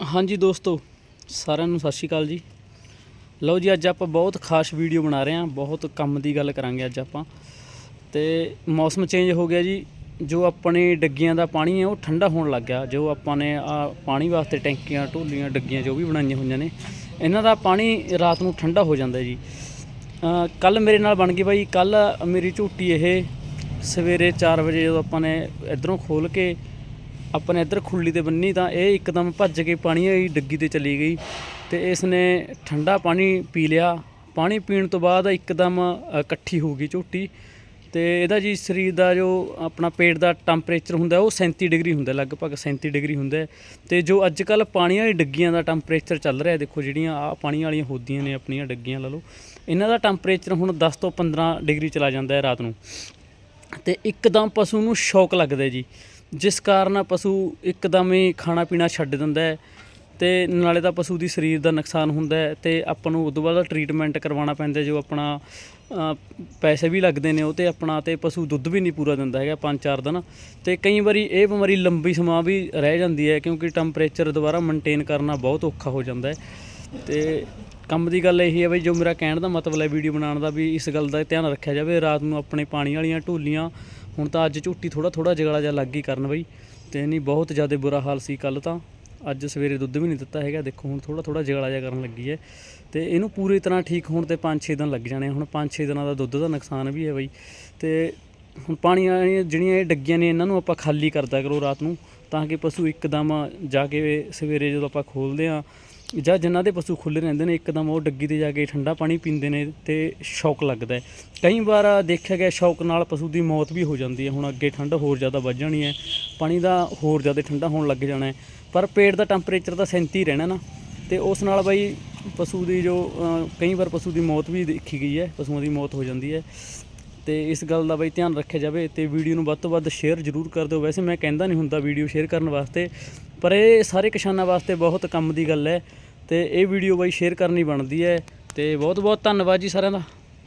ਹਾਂਜੀ ਦੋਸਤੋ, ਸਾਰਿਆਂ ਨੂੰ ਸਤਿ ਸ਼੍ਰੀ ਅਕਾਲ ਜੀ। ਲਓ ਜੀ, ਅੱਜ ਆਪਾਂ ਬਹੁਤ ਖਾਸ ਵੀਡੀਓ ਬਣਾ ਰਹੇ ਹਾਂ, ਬਹੁਤ ਕੰਮ ਦੀ ਗੱਲ ਕਰਾਂਗੇ ਅੱਜ ਆਪਾਂ। ਤੇ ਮੌਸਮ ਚੇਂਜ ਹੋ ਗਿਆ ਜੀ, ਜੋ ਆਪਣੇ ਡੱਗੀਆਂ ਦਾ ਪਾਣੀ ਹੈ, ਉਹ ਠੰਡਾ ਹੋਣ ਲੱਗ ਗਿਆ। ਜੋ ਆਪਾਂ ਨੇ ਆ ਪਾਣੀ ਵਾਸਤੇ ਟੈਂਕੀਆਂ ਢੋਲੀਆਂ ਡੱਗੀਆਂ, ਜੋ ਵੀ ਬਣਾਈਆਂ ਹੋਈਆਂ ਨੇ, ਇਹਨਾਂ ਦਾ ਪਾਣੀ ਰਾਤ ਨੂੰ ਠੰਡਾ ਹੋ ਜਾਂਦਾ ਜੀ। ਕੱਲ ਮੇਰੇ ਨਾਲ ਬਣ ਗਈ ਬਾਈ ਕੱਲ ਮੇਰੀ ਝੂਟੀ ਇਹ ਸਵੇਰੇ 4 ਵਜੇ ਜਦੋਂ ਆਪਾਂ ਨੇ ਇਧਰੋਂ ਖੋਲ ਕੇ ਆਪਣੇ ਇੱਧਰ ਖੁੱਲੀ ਤੇ ਬੰਨੀ ਤਾਂ ਇਹ ਇੱਕਦਮ ਭੱਜ ਕੇ ਪਾਣੀ ਵਾਲੀ ਡੱਗੀ ਤੇ ਚਲੀ ਗਈ ਤੇ ਇਸ ਨੇ ਠੰਡਾ ਪਾਣੀ ਪੀ ਲਿਆ ਪਾਣੀ ਪੀਣ ਤੋਂ ਬਾਅਦ ਇੱਕਦਮ ਇਕੱਠੀ ਹੋ ਗਈ ਝੋਟੀ ਤੇ ਇਹਦਾ ਜੀ ਸਰੀਰ ਦਾ ਜੋ ਆਪਣਾ ਪੇਟ ਦਾ ਟੈਂਪਰੇਚਰ ਹੁੰਦਾ, ਉਹ 37 ਡਿਗਰੀ ਹੁੰਦਾ, ਲਗਭਗ 37 ਡਿਗਰੀ ਹੁੰਦਾ ਹੈ। ਤੇ ਜੋ ਅੱਜ ਕੱਲ ਪਾਣੀ ਵਾਲੀ ਡੱਗੀਆਂ ਦਾ ਟੈਂਪਰੇਚਰ ਚੱਲ ਰਿਹਾ, ਦੇਖੋ ਜਿਹੜੀਆਂ ਆ ਪਾਣੀ ਵਾਲੀਆਂ ਹੋਦੀਆਂ ਨੇ ਆਪਣੀਆਂ ਡੱਗੀਆਂ ਲਾ ਲਓ, ਇਹਨਾਂ ਦਾ ਟੈਂਪਰੇਚਰ ਹੁਣ 10 ਤੋਂ 15 ਡਿਗਰੀ ਚਲਾ ਜਾਂਦਾ ਹੈ ਰਾਤ ਨੂੰ ਤੇ ਇੱਕਦਮ ਪਸ਼ੂ ਨੂੰ ਸ਼ੌਕ ਲੱਗਦਾ ਜੀ ਜਿਸ ਕਾਰਨ ਪਸ਼ੂ ਇੱਕਦਮ ਹੀ ਖਾਣਾ ਪੀਣਾ ਛੱਡ ਦਿੰਦਾ ਹੈ ਤੇ ਨਾਲੇ ਤਾਂ ਪਸ਼ੂ ਦੀ ਸਰੀਰ ਦਾ ਨੁਕਸਾਨ ਹੁੰਦਾ ਹੈ ਤੇ ਆਪਾਂ ਨੂੰ ਉਦੋਂ ਬਾਅਦ ਟ੍ਰੀਟਮੈਂਟ ਕਰਵਾਉਣਾ ਪੈਂਦਾ ਜੋ ਆਪਣਾ ਪੈਸੇ ਵੀ ਲੱਗਦੇ ਨੇ ਉਹ ਤੇ ਆਪਣਾ ਤੇ ਪਸ਼ੂ ਦੁੱਧ ਵੀ ਨਹੀਂ ਪੂਰਾ ਦਿੰਦਾ ਹੈਗਾ ਪੰਜ ਚਾਰ ਦਿਨ। ਤੇ ਕਈ ਵਾਰੀ ਇਹ ਬਿਮਾਰੀ ਲੰਬੀ ਸਮਾਂ ਵੀ ਰਹਿ ਜਾਂਦੀ ਹੈ ਕਿਉਂਕਿ ਟੈਂਪਰੇਚਰ ਦੁਬਾਰਾ ਮੇਨਟੇਨ ਕਰਨਾ ਬਹੁਤ ਔਖਾ ਹੋ ਜਾਂਦਾ ਹੈ। ਤੇ ਕੰਮ ਦੀ ਗੱਲ ਇਹ ਹੈ ਬਈ ਜੋ ਮੇਰਾ ਕਹਿਣ ਦਾ ਮਤਲਬ ਹੈ ਵੀਡੀਓ ਬਣਾਉਣ ਦਾ ਵੀ ਇਸ ਗੱਲ ਦਾ ਧਿਆਨ ਰੱਖਿਆ ਜਾਵੇ, ਰਾਤ ਨੂੰ ਆਪਣੇ ਪਾਣੀ ਵਾਲੀਆਂ ਢੋਲੀਆਂ ਹੁਣ ਤਾਂ ਅੱਜ ਝੂਟੀ ਥੋੜਾ ਥੋੜਾ ਜਗਲਾ ਜਿਹਾ ਲੱਗ ਹੀ ਕਰਨ ਬਈ, ਤੇ ਨਹੀਂ ਬਹੁਤ ਜ਼ਿਆਦਾ ਬੁਰਾ ਹਾਲ ਸੀ ਕੱਲ ਤਾਂ। ਅੱਜ ਸਵੇਰੇ ਦੁੱਧ ਵੀ ਨਹੀਂ ਦਿੱਤਾ ਹੈਗਾ, ਦੇਖੋ ਹੁਣ ਥੋੜਾ ਥੋੜਾ ਜਗਲਾ ਜਿਹਾ ਕਰਨ ਲੱਗੀ ਹੈ। ਤੇ ਇਹਨੂੰ ਪੂਰੀ ਤਰ੍ਹਾਂ ਠੀਕ ਹੋਣ ਤੇ 5-6 ਦਿਨ ਲੱਗ ਜਾਣੇ ਹੁਣ 5-6 ਦਿਨਾਂ ਦਾ ਦੁੱਧ ਦਾ ਨੁਕਸਾਨ ਵੀ ਹੈ ਬਈ। ਤੇ ਹੁਣ ਪਾਣੀ ਜਿਹੜੀਆਂ ਇਹ ਡੱਗੀਆਂ ਨੇ, ਇਹਨਾਂ ਨੂੰ ਆਪਾਂ ਖਾਲੀ ਕਰਦਾ ਕਰੋ ਰਾਤ ਨੂੰ, ਤਾਂ ਕਿ ਪਸ਼ੂ ਇੱਕਦਮ ਜਾ ਕੇ ਸਵੇਰੇ ਜਦੋਂ ਆਪਾਂ ਖੋਲਦੇ ਆ ਜਾਂ ਜਿਨ੍ਹਾਂ ਦੇ ਪਸ਼ੂ ਖੁੱਲੇ ਰਹਿੰਦੇ ਨੇ, ਇੱਕਦਮ ਉਹ ਡੱਗੀ ਤੇ ਜਾ ਕੇ ਠੰਡਾ ਪਾਣੀ ਪੀਂਦੇ ਨੇ ਤੇ ਸ਼ੌਕ ਲੱਗਦਾ ਹੈ। ਕਈ ਵਾਰ ਦੇਖਿਆ ਗਿਆ ਸ਼ੌਕ ਨਾਲ ਪਸ਼ੂ ਦੀ ਮੌਤ ਵੀ ਹੋ ਜਾਂਦੀ ਹੈ। ਹੁਣ ਅੱਗੇ ਠੰਡ ਹੋਰ ਜ਼ਿਆਦਾ ਵੱਧ ਜਾਣੀ ਹੈ। ਪਾਣੀ ਦਾ ਹੋਰ ਜ਼ਿਆਦਾ ਠੰਡਾ ਹੋਣ ਲੱਗ ਜਾਣਾ ਹੈ। ਪਰ ਪੇਟ ਦਾ ਟੈਂਪਰੇਚਰ ਤਾਂ 37 ਰਹਿਣਾ ਨਾ। ਤੇ ਉਸ ਨਾਲ ਬਾਈ ਪਸ਼ੂ ਦੀ ਜੋ ਕਈ ਵਾਰ ਪਸ਼ੂ ਦੀ ਮੌਤ ਵੀ ਦੇਖੀ ਗਈ ਹੈ। ਪਸ਼ੂਆਂ ਦੀ ਮੌਤ ਹੋ ਜਾਂਦੀ ਹੈ। ਤੇ ਇਸ ਗੱਲ ਦਾ ਬਈ ਧਿਆਨ ਰੱਖਿਆ ਜਾਵੇ ਤੇ ਵੀਡੀਓ ਨੂੰ ਵੱਧ ਤੋਂ ਵੱਧ ਸ਼ੇਅਰ ਜ਼ਰੂਰ ਕਰ ਦਿਓ। ਵੈਸੇ ਮੈਂ ਕਹਿੰਦਾ ਨਹੀਂ ਹੁੰਦਾ ਵੀਡੀਓ ਸ਼ੇਅਰ ਕਰਨ ਵਾਸਤੇ, ਪਰ ਇਹ ਸਾਰੇ ਕਿਸਾਨਾਂ ਵਾਸਤੇ ਬਹੁਤ ਕੰਮ ਦੀ ਗੱਲ ਹੈ। ਤੇ ਇਹ ਵੀਡੀਓ ਬਾਈ ਸ਼ੇਅਰ ਕਰਨੀ ਬਣਦੀ ਹੈ ਤੇ ਬਹੁਤ ਬਹੁਤ ਧੰਨਵਾਦ ਜੀ ਸਾਰਿਆਂ ਦਾ।